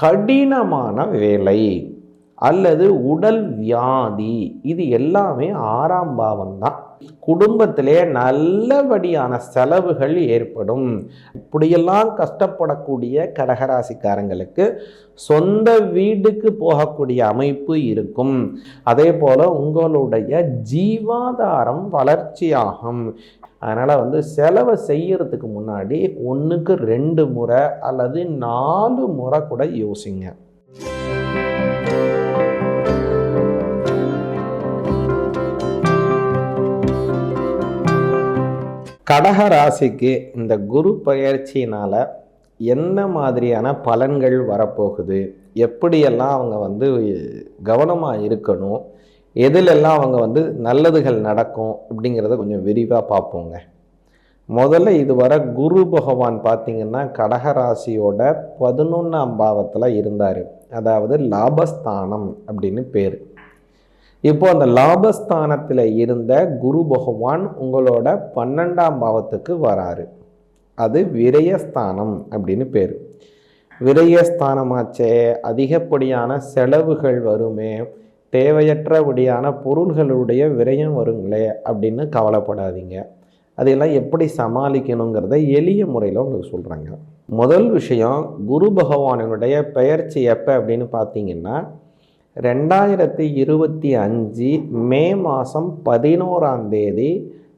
கடினமான வேலை அல்லது உடல் வியாதி. இது எல்லாமே ஆறாம் பாவம் தான் குடும்பத்திலே நல்லபடியான செலவுகள் ஏற்படும். இப்படியெல்லாம் கஷ்டப்படக்கூடிய கடகராசிக்காரங்களுக்கு சொந்த வீட்டுக்கு போகக்கூடிய அமைப்பு இருக்கும். அதே போல் உங்களுடைய ஜீவாதாரம் வளர்ச்சியாகும். அதனால் வந்து செலவை செய்யறதுக்கு முன்னாடி ஒன்றுக்கு ரெண்டு முறை அல்லது நாலு முறை கூட யோசிங்க. கடக ராசிக்கு இந்த குரு பயிற்சியினால் என்ன மாதிரியான பலன்கள் வரப்போகுது? எப்படியெல்லாம் அவங்க வந்து கவனமாக இருக்கணும்? எதிலெல்லாம் அவங்க வந்து நல்லதுகள் நடக்கும்? அப்படிங்கிறத கொஞ்சம் விரிவாக பார்ப்போங்க. முதல்ல இதுவரை குரு பகவான் பார்த்திங்கன்னா கடகராசியோட பதினொன்றாம் பாவத்தில் இருந்தார். அதாவது லாபஸ்தானம் அப்படின்னு பேர். இப்போ அந்த லாபஸ்தானத்தில் இருந்த குரு பகவான் உங்களோட பன்னெண்டாம் பாவத்துக்கு வராரு. அது விரயஸ்தானம் அப்படின்னு பேர். விரயஸ்தானமாச்சே அதிகப்படியான செலவுகள் வருமே தேவையற்றபடியான பொருள்களுடைய விரயம் வருங்களே அப்படின்னு கவலைப்படாதீங்க. அதையெல்லாம் எப்படி சமாளிக்கணுங்கிறத எளிய முறையில் உங்களுக்கு சொல்கிறாங்க முதல் விஷயம் குரு பகவானினுடைய பெயர்ச்சி எப்போ அப்படின்னு பார்த்தீங்கன்னா ரெண்டாயிரத்தி இருபத்தி அஞ்சு மே மாதம் பதினோராம் தேதி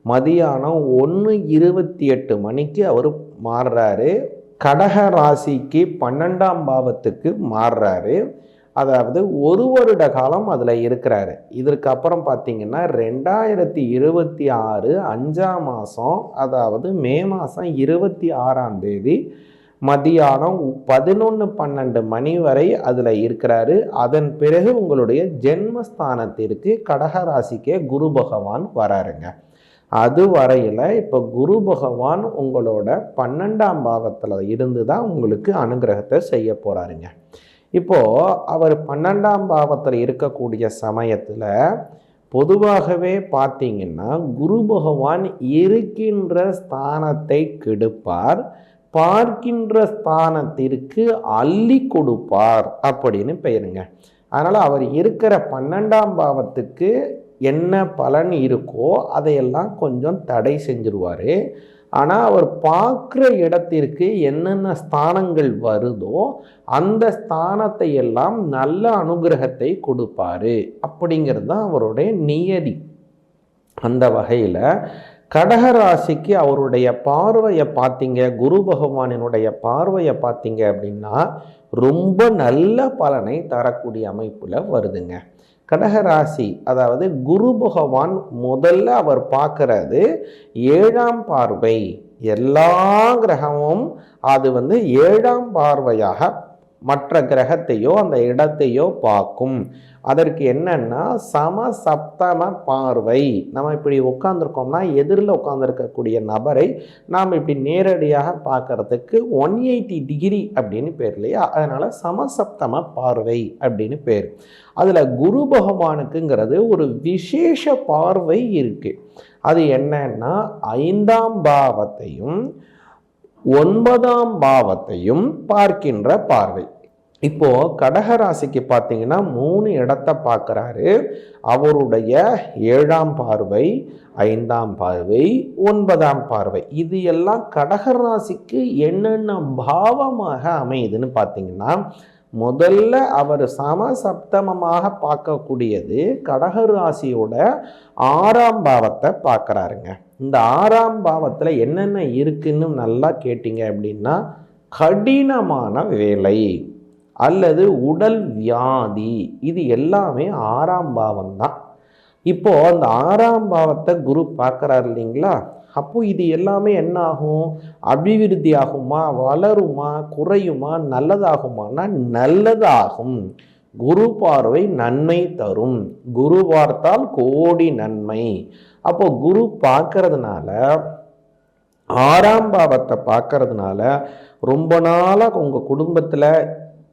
மதியானம் ஒன்று இருபத்தி எட்டு மணிக்கு அவர் மாறுறாரு. கடக ராசிக்கு பன்னெண்டாம் பாவத்துக்கு மாறுறாரு. அதாவது ஒரு வருட காலம் அதில் இருக்கிறாரு. இதற்கப்புறம் பார்த்தீங்கன்னா ரெண்டாயிரத்தி இருபத்தி ஆறு அஞ்சாம் மாதம் அதாவது மே மாதம் இருபத்தி ஆறாம் தேதி மதியானம் பதினொன்று பன்னெண்டு மணி வரை அதில் இருக்கிறாரு. அதன் பிறகு உங்களுடைய ஜென்மஸ்தானத்திற்கு கடகராசிக்கே குரு பகவான் வராருங்க. அது வரையில் இப்போ குரு பகவான் உங்களோட பன்னெண்டாம் பாவத்தில் இருந்து தான் உங்களுக்கு அனுகிரகத்தை செய்ய போகிறாருங்க இப்போது அவர் பன்னெண்டாம் பாவத்தில் இருக்கக்கூடிய சமயத்தில் பொதுவாகவே பார்த்தீங்கன்னா குரு பகவான் இருக்கின்ற ஸ்தானத்தை கெடுப்பார். பார்க்கின்ற ஸ்தானத்திற்கு அள்ளி கொடுப்பார் அப்படின்னு பெயருங்க. அதனால் அவர் இருக்கிற பன்னெண்டாம் பாவத்துக்கு என்ன பலன் இருக்கோ அதையெல்லாம் கொஞ்சம் தடை செஞ்சிருவார். ஆனால் அவர் பார்க்குற இடத்திற்கு என்னென்ன ஸ்தானங்கள் வருதோ அந்த ஸ்தானத்தை எல்லாம் நல்ல அனுகிரகத்தை கொடுப்பாரு. அப்படிங்கிறது தான் அவருடைய நியதி. அந்த வகையில் கடகராசிக்கு அவருடைய பார்வையை பார்த்தீங்க குரு பகவானினுடைய பார்வையை பார்த்தீங்க அப்படின்னா ரொம்ப நல்ல பலனை தரக்கூடிய அமைப்பில் வருதுங்க. கடகராசி அதாவது குரு பகவான் முதல்ல அவர் பார்க்கறது ஏழாம் பார்வை. எல்லா கிரகமும் அது வந்து ஏழாம் பார்வையாக மற்ற கிரகத்தையோ அந்த இடத்தையோ பார்க்கும். அதற்கு என்னன்னா சம சப்தம பார்வை. நம்ம இப்படி உட்காந்துருக்கோம்னா எதிரில் உட்காந்துருக்கக்கூடிய நபரை நாம் இப்படி நேரடியாக பார்க்கறதுக்கு ஒன் எயிட்டி டிகிரி அப்படின்னு பேர் இல்லையா? அதனால் சமசப்தம பார்வை அப்படின்னு பேர். அதில் குரு பகவானுக்குங்கிறது ஒரு விசேஷ பார்வை இருக்குது அது என்னன்னா ஐந்தாம் பாவத்தையும் ஒன்பதாம் பாவத்தையும் பார்க்கின்ற பார்வை. இப்போ கடகராசிக்கு பார்த்தீங்கன்னா மூணு இடத்த பார்க்குறாரு. அவருடைய ஏழாம் பார்வை ஐந்தாம் பார்வை ஒன்பதாம் பார்வை. இது எல்லாம் கடகராசிக்கு என்னென்ன பாவமாக அமையுதுன்னு பார்த்தீங்கன்னா முதல்ல அவர் சமசப்தமமாக பார்க்கக்கூடியது கடகராசியோட ஆறாம் பாவத்தை பார்க்குறாருங்க. இந்த ஆறாம் பாவத்தில் என்னென்ன இருக்குன்னு நல்லா கேட்டிங்க அப்படின்னா கடினமான வேலை அல்லது உடல் வியாதி. இது எல்லாமே ஆறாம் பாவம் தான் இப்போது அந்த ஆறாம் பாவத்தை குரு பார்க்குறாரு இல்லைங்களா? அப்போது இது எல்லாமே என்ன ஆகும் அபிவிருத்தி ஆகுமா வளருமா? குறையுமா? நல்லதாகுமானா நல்லதாகும். குரு பார்வை நன்மை தரும். குரு பார்த்தால் கோடி நன்மை. அப்போ குரு பார்க்கறதுனால ஆறாம் பாவத்தை பார்க்கறதுனால ரொம்ப நாளாக உங்கள் குடும்பத்தில்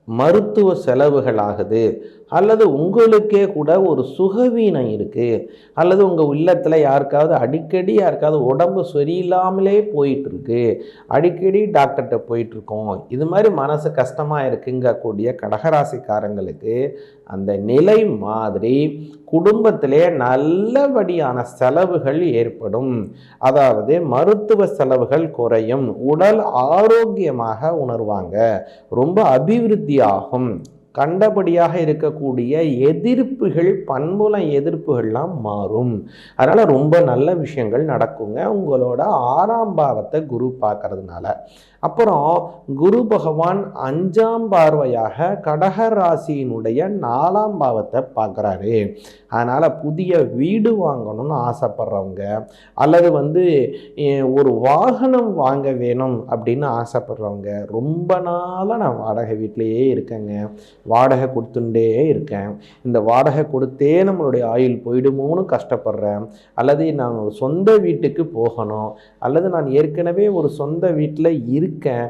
மருத்துவ செலவுகள் ஆகுது. அல்லது உங்களுக்கே கூட ஒரு சுகவீனம் இருக்குது அல்லது உங்கள் உள்ளத்தில் யாருக்காவது அடிக்கடி யாருக்காவது உடம்பு சரியில்லாமலே போயிட்டுருக்கு. அடிக்கடி டாக்டர்கிட்ட போயிட்டுருக்கோம். இது மாதிரி மனசு கஷ்டமாக இருக்குங்கக்கூடிய கடகராசிக்காரங்களுக்கு அந்த நிலை மாதிரி குடும்பத்திலே நல்லபடியான செலவுகள் ஏற்படும். அதாவது மருத்துவ செலவுகள் குறையும். உடல் ஆரோக்கியமாக உணர்வாங்க. ரொம்ப அபிவிருத்தியாகும். கண்டபடியாக இருக்கக்கூடிய எதிர்ப்புகள் பண்புலம் எதிர்ப்புகள்லாம் மாறும். அதனால் ரொம்ப நல்ல விஷயங்கள் நடக்குங்க. உங்களோட ஆறாம் பாவத்தை குரு பார்க்கறதுனால. அப்புறம் குரு பகவான் அஞ்சாம் பார்வையாக கடக ராசியினுடைய நாலாம் பாவத்தை பார்க்குறாரு. அதனால் புதிய வீடு வாங்கணும்னு ஆசைப்படுறவங்க அல்லது வந்து ஒரு வாகனம் வாங்க வேணும் அப்படின்னு ஆசைப்படுறவங்க ரொம்ப நாளாக நான் வாடகை வீட்டிலையே இருக்கேங்க. வாடகை கொடுத்துட்டே இருக்கேன். இந்த வாடகை கொடுத்தே நம்மளுடைய ஆயுள் போயிடுமோன்னு கஷ்டப்படுறேன். அல்லது நான் ஒரு சொந்த வீட்டுக்கு போகணும். அல்லது நான் ஏற்கனவே ஒரு சொந்த வீட்டில் இரு இருக்கேன்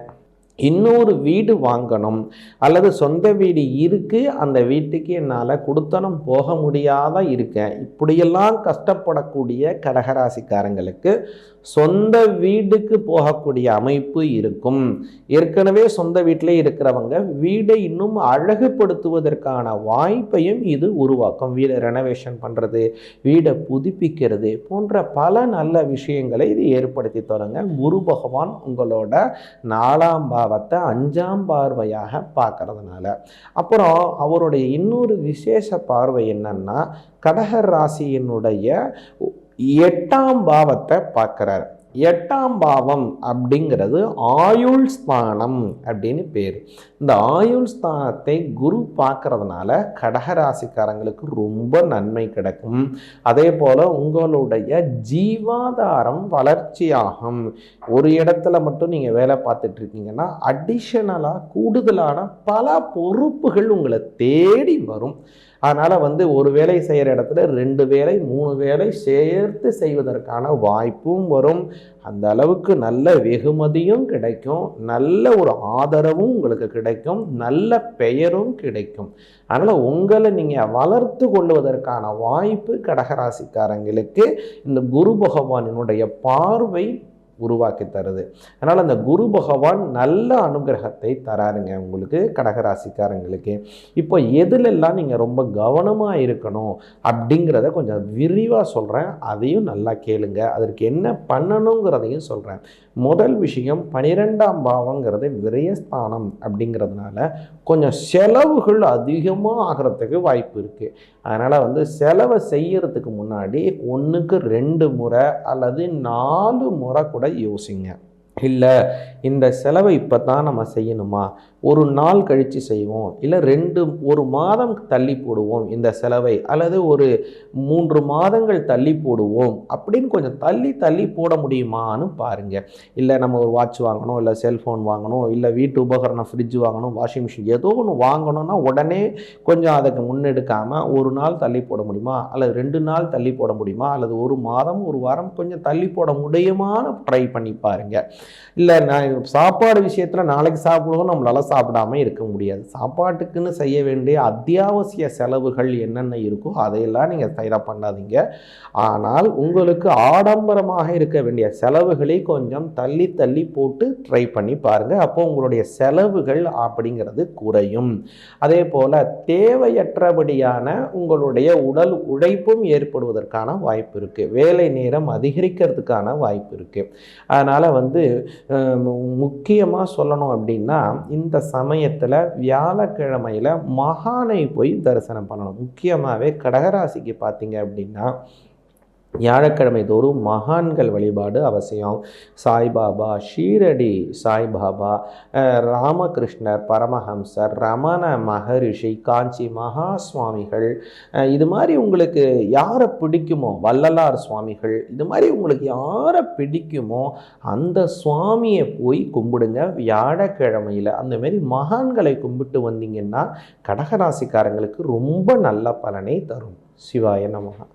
இன்னொரு வீடு வாங்கணும் அல்லது சொந்த வீடு இருக்குது அந்த வீட்டுக்கு என்னால் கொடுத்தனம் போக முடியாத இருக்கேன் இப்படியெல்லாம் கஷ்டப்படக்கூடிய கடகராசிக்காரங்களுக்கு சொந்த வீடுக்கு போகக்கூடிய அமைப்பு இருக்கும். ஏற்கனவே சொந்த வீட்டிலே இருக்கிறவங்க வீடை இன்னும் அழகுபடுத்துவதற்கான வாய்ப்பையும் இது உருவாக்கும். வீடை ரெனோவேஷன் பண்ணுறது வீடை புதுப்பிக்கிறது போன்ற பல நல்ல விஷயங்களை இது ஏற்படுத்தி தருங்க. குரு பகவான் உங்களோட நாலாம் பாவத்தை அஞ்சாம் பார்வையாக பார்க்கறதுனால. அப்புறம் அவருடைய இன்னொரு விசேஷ பார்வை என்னன்னா கடகர் ராசியினுடைய எட்டாம் பாவத்தை பார்க்குறார். எட்டாம் பாவம் அப்படிங்கிறது ஆயுள் ஸ்தானம் அப்படின்னு பேர். இந்த ஆயுள் ஸ்தானத்தை குரு பார்க்கறதுனால கடகராசிக்காரங்களுக்கு ரொம்ப நன்மை கிடைக்கும். அதே போல் உங்களுடைய ஜீவாதாரம் வளர்ச்சியாகும். ஒரு இடத்துல மட்டும் நீங்கள் வேலை பார்த்துட்டு இருக்கீங்கன்னா அடிஷனலாக கூடுதலான பல பொறுப்புகள் உங்களை தேடி வரும். அதனால் வந்து ஒரு வேலை செய்கிற இடத்துல ரெண்டு வேலை மூணு வேலை சேர்த்து செய்வதற்கான வாய்ப்பும் வரும். அந்த அளவுக்கு நல்ல வெகுமதியும் கிடைக்கும். நல்ல ஒரு ஆதரவும் உங்களுக்கு கிடைக்கும். நல்ல பெயரும் கிடைக்கும். அதனால் உங்களை நீங்கள் வளர்த்து கொள்வதற்கான வாய்ப்பு கடகராசிக்காரங்களுக்கு இந்த குரு பகவானினுடைய பார்வை உருவாக்கி தருது. அதனால் அந்த குரு பகவான் நல்ல அனுகிரகத்தை தராருங்க உங்களுக்கு கடகராசிக்காரங்களுக்கு. இப்போ எதுலெல்லாம் நீங்கள் ரொம்ப கவனமாக இருக்கணும் அப்படிங்கிறத கொஞ்சம் விரிவாக சொல்கிறேன் அதையும் நல்லா கேளுங்க. அதற்கு என்ன பண்ணணுங்கிறதையும் சொல்கிறேன் முதல் விஷயம் பனிரெண்டாம் பாவங்கிறது விரயஸ்தானம் அப்படிங்கிறதுனால கொஞ்சம் செலவுகள் அதிகமாக ஆகிறதுக்கு வாய்ப்பு இருக்குது அதனால் வந்து செலவை செய்யறதுக்கு முன்னாடி ஒன்றுக்கு ரெண்டு முறை அல்லது நாலு முறை கூட யோசிங்க இல்லை இந்த செலவை இப்போ தான் நம்ம செய்யணுமா? ஒரு நாள் கழித்து செய்வோம் இல்லை ரெண்டு ஒரு மாதம் தள்ளி போடுவோம் இந்த செலவை அல்லது ஒரு மூன்று மாதங்கள் தள்ளி போடுவோம் அப்படின்னு கொஞ்சம் தள்ளி தள்ளி போட முடியுமான்னு பாருங்கள் இல்லை நம்ம ஒரு வாட்ச் வாங்கணும் இல்லை செல்ஃபோன் வாங்கணும் இல்லை வீட்டு உபகரணம் ஃப்ரிட்ஜ் வாங்கணும் வாஷிங் மிஷின் ஏதோ ஒன்று வாங்கணும்னா உடனே கொஞ்சம் அதுக்கு முன்னெடுக்காமல் ஒரு நாள் தள்ளி போட முடியுமா? அல்லது ரெண்டு நாள் தள்ளி போட முடியுமா? அல்லது ஒரு மாதம் ஒரு வாரம் கொஞ்சம் தள்ளி போட முடியுமான்னு ட்ரை பண்ணி பாருங்கள் இல்லை நான் சாப்பாடு விஷயத்தில் நாளைக்கு சாப்பிடுவோம் நம்மளால் சாப்பிடாம இருக்க முடியாது. சாப்பாட்டுக்குன்னு செய்ய வேண்டிய அத்தியாவசிய செலவுகள் என்னென்ன இருக்கோ அதையெல்லாம் நீங்கள் தயாராக பண்ணாதீங்க. ஆனால் உங்களுக்கு ஆடம்பரமாக இருக்க வேண்டிய செலவுகளை கொஞ்சம் தள்ளி தள்ளி போட்டு ட்ரை பண்ணி பாருங்கள் அப்போ உங்களுடைய செலவுகள் அப்படிங்கிறது குறையும். அதே போல் தேவையற்றபடியான உங்களுடைய உடல் உழைப்பும் ஏற்படுவதற்கான வாய்ப்பு இருக்குது வேலை நேரம் அதிகரிக்கிறதுக்கான வாய்ப்பு இருக்குது அதனால் வந்து முக்கியமாக சொல்லணும் அப்படின்னா இந்த சமயத்தில் வியாழக்கிழமையில் மகானை போய் தரிசனம் பண்ணணும். முக்கியமாகவே கடகராசிக்கு பார்த்தீங்க அப்படின்னா வியாழக்கிழமை தோறும் மகான்கள் வழிபாடு அவசியம். சாய்பாபா ஷீரடி சாய்பாபா ராமகிருஷ்ணர் பரமஹம்சர் ரமண மகரிஷி காஞ்சி மகா சுவாமிகள் இது மாதிரி உங்களுக்கு யாரை பிடிக்குமோ வள்ளலார் சுவாமிகள் இது மாதிரி உங்களுக்கு யாரை பிடிக்குமோ அந்த சுவாமியை போய் கும்பிடுங்க. வியாழக்கிழமையில் அந்தமாரி மகான்களை கும்பிட்டு வந்தீங்கன்னா கடகராசிக்காரங்களுக்கு ரொம்ப நல்ல பலனை தரும். சிவாய நமகா.